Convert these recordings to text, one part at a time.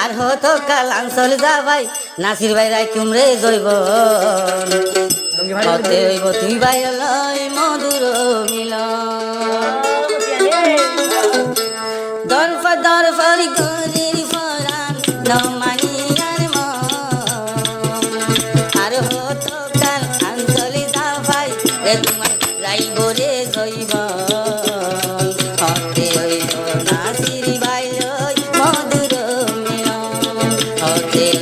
আর হতো কাল আঞ্চল যাবাই, নাসির ভাই রায় কুমরে জৈব জৈব হইব তুই ভাই লয় মধুর মিল দরফ দরফরি গরির ফরান নমানি আর মন। আর হতো কাল আঞ্চলি যাবাই রে তোমার রাইব রে জৈব Yeah.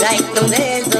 like the laser.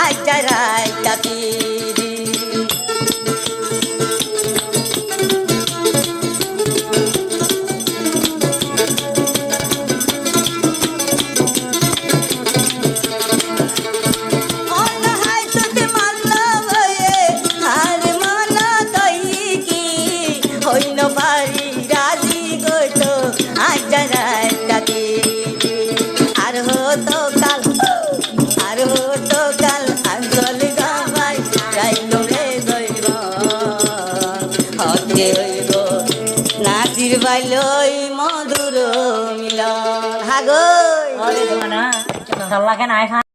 আজ রায় তাপি হইলই মধুর মিলা হাগো। আরে তোমার না কেন